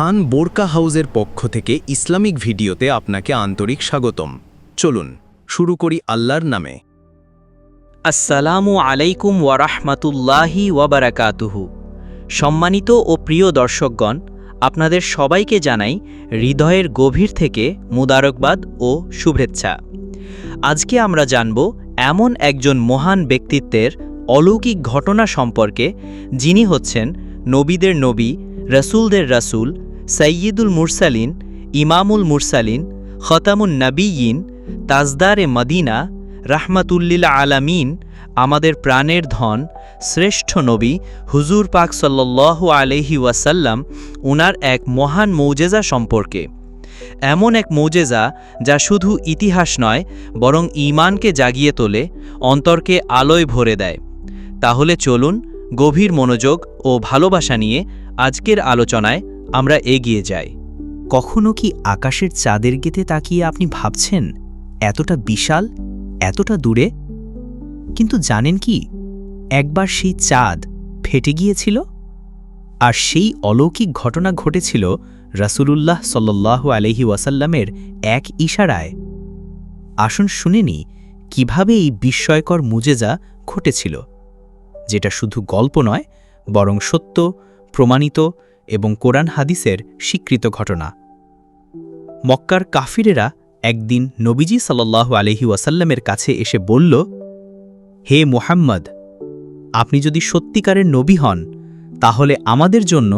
খান বোরকা হাউজের পক্ষ থেকে ইসলামিক ভিডিওতে আপনাকে আন্তরিক স্বাগতম। চলুন, শুরু করি আল্লাহর নামে। আসসালামু আলাইকুম ওয়ারাহমাতুল্লাহি ওয়াবারাকাতুহু সম্মানিত ও প্রিয় দর্শকগণ, আপনাদের সবাইকে জানাই হৃদয়ের গভীর থেকে মুদারকবাদ ও শুভেচ্ছা। আজকে আমরা জানব এমন একজন মহান ব্যক্তিত্বের অলৌকিক ঘটনা সম্পর্কে, যিনি হচ্ছেন নবীদের নবী, রসুলদের রাসূল সৈয়দুল মুরসালিন, ইমামুল মুরসালিন, খতামুন নবীয়িন তাজদারে মদিনা, রাহমাতুল্লিল আলামিন, আমাদের প্রাণের ধন, শ্রেষ্ঠ নবী, হুজুর পাক সাল্লাল্লাহু আলহি ওয়াসাল্লাম, উনার এক মহান মৌজেজা সম্পর্কে। এমন এক মৌজেজা যা শুধু ইতিহাস নয়, বরং ঈমানকে জাগিয়ে তোলে, অন্তরকে আলোয় ভরে দেয়। তাহলে চলুন গভীর মনোযোগ ও ভালোবাসা নিয়ে আজকের আলোচনায় আমরা এগিয়ে যাই। কখনো কি আকাশের চাঁদের গেতে তাকিয়ে আপনি ভাবছেন, এতটা বিশাল, এতটা দূরে? কিন্তু জানেন কি, একবার সেই চাঁদ ফেটে গিয়েছিল আর সেই অলৌকিক ঘটনা ঘটেছিল রাসূলুল্লাহ সাল্লাহ আলহি ওয়াসাল্লামের এক ইশারায়। আসুন শুনেনি কীভাবে এই বিস্ময়কর মুজেজা ঘটেছিল, যেটা শুধু গল্প নয়, বরং সত্য, প্রমাণিত এবং কোরআন হাদিসের স্বীকৃত ঘটনা। মক্কার কাফিরেরা একদিন নবীজি সাল্লাহ আলহি ওয়াসাল্লামের কাছে এসে বলল, হে মোহাম্মদ, আপনি যদি সত্যিকারের নবী হন, তাহলে আমাদের জন্য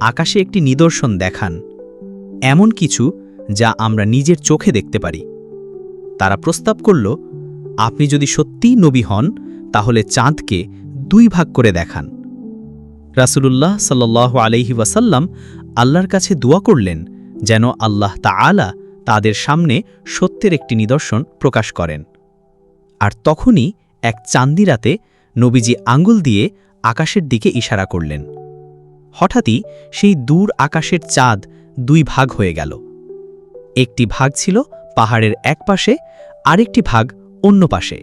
আকাশে একটি নিদর্শন দেখান, এমন কিছু যা আমরা নিজের চোখে দেখতে পারি। তারা প্রস্তাব করল, আপনি যদি সত্যিই নবী হন, তাহলে চাঁদকে দুই ভাগ করে দেখান। রাসূলুল্লাহ সাল্লাহ আলহি ওয়াসাল্লাম আল্লাহর কাছে দোয়া করলেন যেন আল্লাহ তাআলা তাদের সামনে সত্যের একটি নিদর্শন প্রকাশ করেন। আর তখনই এক চান্দি রাতে নবীজি আঙ্গুল দিয়ে আকাশের দিকে ইশারা করলেন। হঠাৎই সেই দূর আকাশের চাঁদ দুই ভাগ হয়ে গেল। একটি ভাগ ছিল পাহাড়ের এক পাশে, আরেকটি ভাগ অন্য পাশে।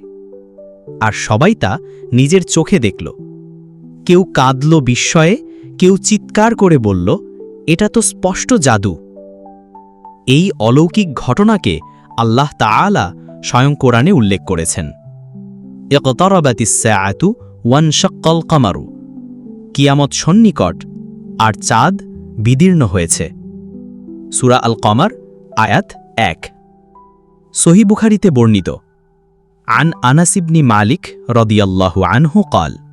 আর সবাই তা নিজের চোখে দেখল। কেউ কাঁদল বিস্ময়ে, কেউ চিৎকার করে বলল, এটা তো স্পষ্ট জাদু। এই অলৌকিক ঘটনাকে আল্লাহ তালা স্বয়ং কোরআনে উল্লেখ করেছেন। একতরবাতিস্যাতু ওয়ান শক্কল কামারু। কিয়ামত সন্নিকট আর চাঁদ বিদীর্ণ হয়েছে। সুরা আল কমার আয়াত এক। সহিবুখারিতে বর্ণিত, আন আনাসিবনি মালিক রদিয়াল্লাহু আনহু কল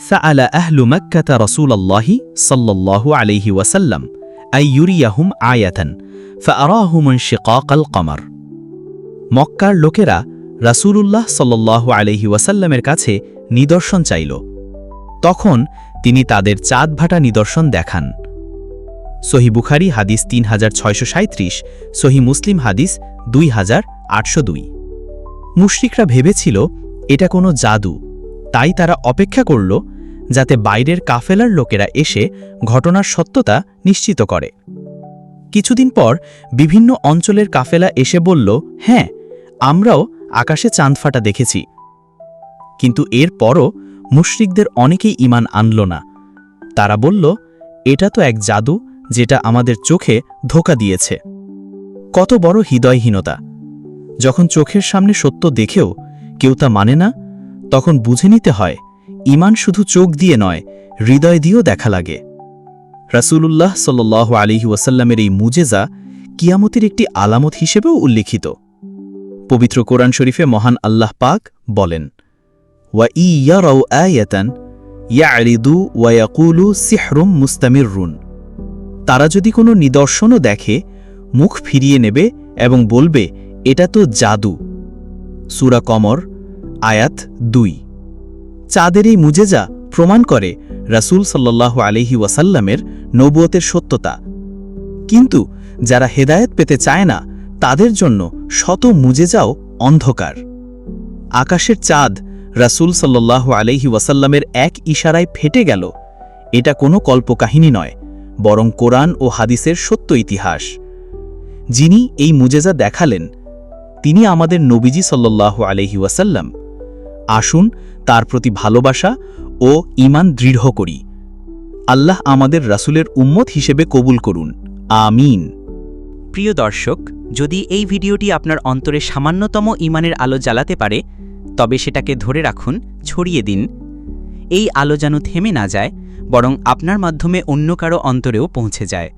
سأل أهل مكة رسول الله صلى الله عليه وسلم أن يريهم آيةً فأراهم انشقاق القمر মক্কার লোকেরা রাসূলুল্লাহ সাল্লাহ আলহি ওয়াসাল্লামের কাছে নিদর্শন চাইল তখন তিনি তাদের চাঁদ ভাটা নিদর্শন দেখান সহি বুখারি হাদিস তিন হাজার ছয়শো সাঁত্রিশ সহি মুসলিম হাদিস দুই হাজার আটশো দুই মুশরিকরা ভেবেছিল এটা কোনো জাদু তাই তারা অপেক্ষা করল যাতে বাইরের কাফেলার লোকেরা এসে ঘটনার সত্যতা নিশ্চিত করে। কিছুদিন পর বিভিন্ন অঞ্চলের কাফেলা এসে বলল হ্যাঁ আমরাও আকাশে চাঁদ ফাটা দেখেছি। কিন্তু এর পরও মুশরিকদের অনেকেই ইমান আনল না। তারা বলল, এটা তো এক জাদু যেটা আমাদের চোখে ধোকা দিয়েছে। কত বড় হৃদয়হীনতা। যখন চোখের সামনে সত্য দেখেও কেউ তা মানে না তখন বুঝে নিতে হয় ইমান শুধু চোখ দিয়ে নয়, হৃদয় দিয়েও দেখা লাগে। রাসূলুল্লাহ সাল্লাহ আলিহি ওয়াসাল্লামের এই মুজেজা কিয়ামতের একটি আলামত হিসেবেও উল্লিখিত। পবিত্র কোরআন শরীফে মহান আল্লাহ পাক বলেন, ওয়া ইয়ারাউ আয়াতান ইয়ারিদু ওয়ায়াকুলু সিহরুম মুস্তামিররুন। তারা যদি কোনো নিদর্শনও দেখে, মুখ ফিরিয়ে নেবে এবং বলবে, এটা তো জাদু। সুরা কমর আয়াত দুই। চাঁদের এই মুজেজা প্রমাণ করে রাসূল সাল্লাহ আলহি ওয়াসাল্লামের নবুয়তের সত্যতা। কিন্তু যারা হেদায়েত পেতে চায় না, তাদের জন্য শত মুজেজাও অন্ধকার। আকাশের চাঁদ রাসূল সাল্লাহ আলহি ওয়াসাল্লামের এক ইশারায় ফেটে গেল। এটা কোনো কল্পকাহিনী নয়, বরং কোরআন ও হাদিসের সত্য ইতিহাস। যিনি এই মুজেজা দেখালেন, তিনি আমাদের নবীজি সাল্লাহ আলহি ওয়াসাল্লাম। আসুন, তার প্রতি ভালোবাসা ও ইমান দৃঢ় করি। আল্লাহ আমাদের রাসূলের উম্মত হিসেবে কবুল করুন। আমিন। প্রিয় দর্শক, যদি এই ভিডিওটি আপনার অন্তরে সামান্যতম ইমানের আলো জ্বালাতে পারে, তবে সেটাকে ধরে রাখুন, ছড়িয়ে দিন। এই আলো যেন থেমে না যায়, বরং আপনার মাধ্যমে অন্য কারও অন্তরেও পৌঁছে যায়।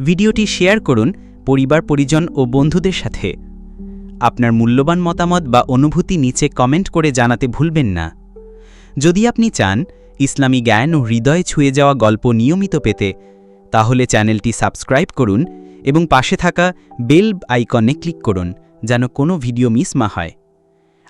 ভিডিওটি শেয়ার করুন পরিবার, পরিজন ও বন্ধুদের সাথে। আপনার মূল্যবান মতামত বা অনুভূতি নিচে কমেন্ট করে জানাতে ভুলবেন না। যদি আপনি চান ইসলামী জ্ঞান ও হৃদয় ছুঁয়ে যাওয়া গল্প নিয়মিত পেতে, তাহলে চ্যানেলটি সাবস্ক্রাইব করুন এবং পাশে থাকা বেল আইকনে ক্লিক করুন যেন কোনো ভিডিও মিস না হয়।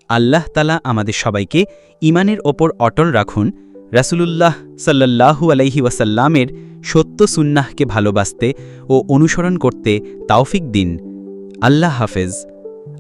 আল্লাহ তালা আমাদের সবাইকে ইমানের ওপর অটল রাখুন। রাসূলুল্লাহ সাল্লাল্লাহু আলাইহি ওয়াসাল্লামের সত্য সুন্নাহকে ভালোবাসতে ও অনুসরণ করতে তাওফিক দিন। আল্লাহ হাফেজ।